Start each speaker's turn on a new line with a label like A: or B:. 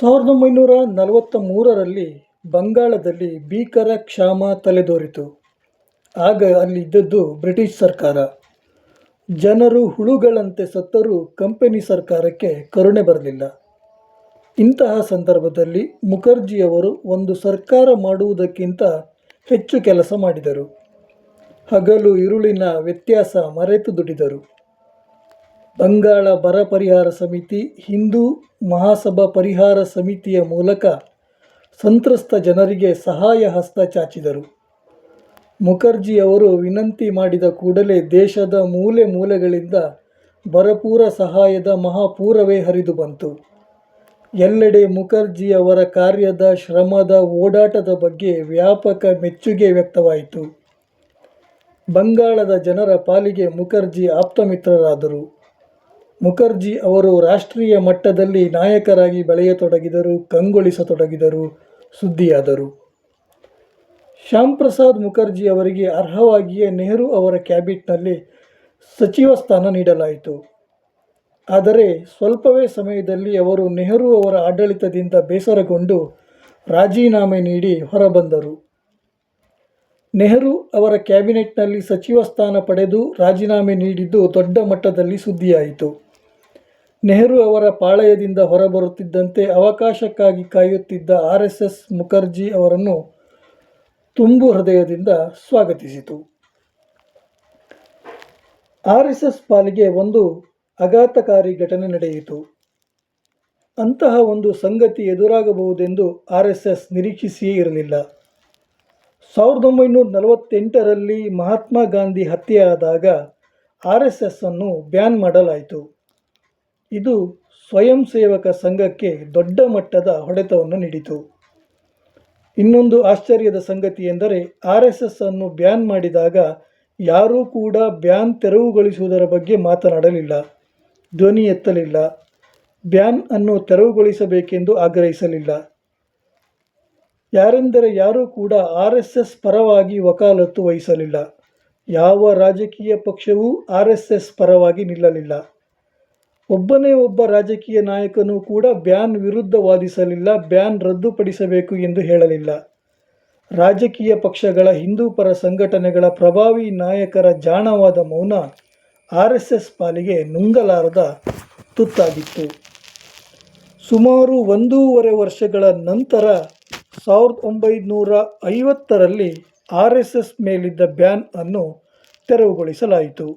A: ಸಾವಿರದ ಒಂಬೈನೂರ ನಲವತ್ತ ಮೂರರಲ್ಲಿ ಬಂಗಾಳದಲ್ಲಿ ಭೀಕರ ಕ್ಷಾಮ ತಲೆದೋರಿತು. ಆಗ ಅಲ್ಲಿ ಇದ್ದದ್ದು ಬ್ರಿಟಿಷ್ ಸರ್ಕಾರ. ಜನರು ಹುಳುಗಳಂತೆ ಸತ್ತರೂ ಕಂಪನಿ ಸರ್ಕಾರಕ್ಕೆ ಕರುಣೆ ಬರಲಿಲ್ಲ. ಇಂತಹ ಸಂದರ್ಭದಲ್ಲಿ ಮುಖರ್ಜಿಯವರು ಒಂದು ಸರ್ಕಾರ ಮಾಡುವುದಕ್ಕಿಂತ ಹೆಚ್ಚು ಕೆಲಸ ಮಾಡಿದರು. ಹಗಲು ಇರುಳಿನ ವ್ಯತ್ಯಾಸ ಮರೆತು ದುಡಿದರು ಬಂಗಾಳ ಬರ ಪರಿಹಾರ ಸಮಿತಿ, ಹಿಂದೂ ಮಹಾಸಭಾ ಪರಿಹಾರ ಸಮಿತಿಯ ಮೂಲಕ ಸಂತ್ರಸ್ತ ಜನರಿಗೆ ಸಹಾಯ ಹಸ್ತ ಚಾಚಿದರು. ಮುಖರ್ಜಿಯವರು ವಿನಂತಿ ಮಾಡಿದ ಕೂಡಲೇ ದೇಶದ ಮೂಲೆ ಮೂಲೆಗಳಿಂದ ಬರಪೂರ ಸಹಾಯದ ಮಹಾಪೂರವೇ ಹರಿದು ಬಂತು. ಎಲ್ಲೆಡೆ ಮುಖರ್ಜಿಯವರ ಕಾರ್ಯದ ಶ್ರಮದ ಓಡಾಟದ ಬಗ್ಗೆ ವ್ಯಾಪಕ ಮೆಚ್ಚುಗೆ ವ್ಯಕ್ತವಾಯಿತು. ಬಂಗಾಳದ ಜನರ ಪಾಲಿಗೆ ಮುಖರ್ಜಿ ಆಪ್ತಮಿತ್ರರಾದರು. ಮುಖರ್ಜಿ ಅವರು ರಾಷ್ಟ್ರೀಯ ಮಟ್ಟದಲ್ಲಿ ನಾಯಕರಾಗಿ ಬೆಳೆಯತೊಡಗಿದರು, ಕಂಗೊಳಿಸತೊಡಗಿದರು, ಸುದ್ದಿಯಾದರು. ಶ್ಯಾಮ್ ಪ್ರಸಾದ್ ಮುಖರ್ಜಿ ಅವರಿಗೆ ಅರ್ಹವಾಗಿಯೇ ನೆಹರು ಅವರ ಕ್ಯಾಬಿನೆಟ್ನಲ್ಲಿ ಸಚಿವ ಸ್ಥಾನ ನೀಡಲಾಯಿತು. ಆದರೆ ಸ್ವಲ್ಪವೇ ಸಮಯದಲ್ಲಿ ಅವರು ನೆಹರು ಅವರ ಆಡಳಿತದಿಂದ ಬೇಸರಗೊಂಡು ರಾಜೀನಾಮೆ ನೀಡಿ ಹೊರಬಂದರು. ನೆಹರು ಅವರ ಕ್ಯಾಬಿನೆಟ್ನಲ್ಲಿ ಸಚಿವ ಸ್ಥಾನ ಪಡೆದು ರಾಜೀನಾಮೆ ನೀಡಿದ್ದು ದೊಡ್ಡ ಮಟ್ಟದಲ್ಲಿ ಸುದ್ದಿಯಾಯಿತು. ನೆಹರು ಅವರ ಪಾಳಯದಿಂದ ಹೊರಬರುತ್ತಿದ್ದಂತೆ ಅವಕಾಶಕ್ಕಾಗಿ ಕಾಯುತ್ತಿದ್ದ ಆರ್ ಎಸ್ ಎಸ್ ಮುಖರ್ಜಿ ಅವರನ್ನು ತುಂಬು ಹೃದಯದಿಂದ ಸ್ವಾಗತಿಸಿತು. ಆರ್ ಎಸ್ ಪಾಲಿಗೆ ಒಂದು ಆಘಾತಕಾರಿ ಘಟನೆ ನಡೆಯಿತು. ಅಂತಹ ಒಂದು ಸಂಗತಿ ಎದುರಾಗಬಹುದೆಂದು ಆರ್ ಎಸ್ ಎಸ್ ನಿರೀಕ್ಷಿಸಿಯೇ ಇರಲಿಲ್ಲ. ಸಾವಿರದ ಒಂಬೈನೂರ ನಲವತ್ತೆಂಟರಲ್ಲಿ ಮಹಾತ್ಮ ಗಾಂಧಿ ಹತ್ಯೆಯಾದಾಗ ಆರ್ ಎಸ್ ಎಸ್ ಅನ್ನು ಬ್ಯಾನ್ ಮಾಡಲಾಯಿತು. ಇದು ಸ್ವಯಂ ಸೇವಕ ಸಂಘಕ್ಕೆ ದೊಡ್ಡ ಮಟ್ಟದ ಹೊಡೆತವನ್ನು ನೀಡಿತು. ಇನ್ನೊಂದು ಆಶ್ಚರ್ಯದ ಸಂಗತಿ ಎಂದರೆ ಆರ್ ಎಸ್ ಎಸ್ ಅನ್ನು ಬ್ಯಾನ್ ಮಾಡಿದಾಗ ಯಾರೂ ಕೂಡ ಬ್ಯಾನ್ ತೆರವುಗೊಳಿಸುವುದರ ಬಗ್ಗೆ ಮಾತನಾಡಲಿಲ್ಲ, ಧ್ವನಿ ಎತ್ತಲಿಲ್ಲ, ಬ್ಯಾನ್ ಅನ್ನು ತೆರವುಗೊಳಿಸಬೇಕೆಂದು ಆಗ್ರಹಿಸಲಿಲ್ಲ. ಯಾರೆಂದರೆ ಯಾರೂ ಕೂಡ ಆರ್ ಎಸ್ ಪರವಾಗಿ ವಕಾಲತ್ತು ವಹಿಸಲಿಲ್ಲ. ಯಾವ ರಾಜಕೀಯ ಪಕ್ಷವೂ ಆರ್ ಎಸ್ ಪರವಾಗಿ ನಿಲ್ಲಲಿಲ್ಲ. ಒಬ್ಬನೇ ಒಬ್ಬ ರಾಜಕೀಯ ನಾಯಕನೂ ಕೂಡ ಬ್ಯಾನ್ ವಿರುದ್ಧ ವಾದಿಸಲಿಲ್ಲ ಬ್ಯಾನ್ ರದ್ದುಪಡಿಸಬೇಕು ಎಂದು ಹೇಳಲಿಲ್ಲ. ರಾಜಕೀಯ ಪಕ್ಷಗಳ ಹಿಂದೂ ಪರ ಸಂಘಟನೆಗಳ ಪ್ರಭಾವಿ ನಾಯಕರ ಜಾಣವಾದ ಮೌನ ಆರ್ ಎಸ್ ಪಾಲಿಗೆ ನುಂಗಲಾರದ ತುತ್ತಾಗಿತ್ತು. ಸುಮಾರು ಒಂದೂವರೆ ವರ್ಷಗಳ ನಂತರ ಸಾವಿರದ ಒಂಬೈನೂರ ಐವತ್ತರಲ್ಲಿ ಆರ್ ಎಸ್ ಎಸ್ ಮೇಲಿದ್ದ ಬ್ಯಾನ್ ಅನ್ನು ತೆರವುಗೊಳಿಸಲಾಯಿತು.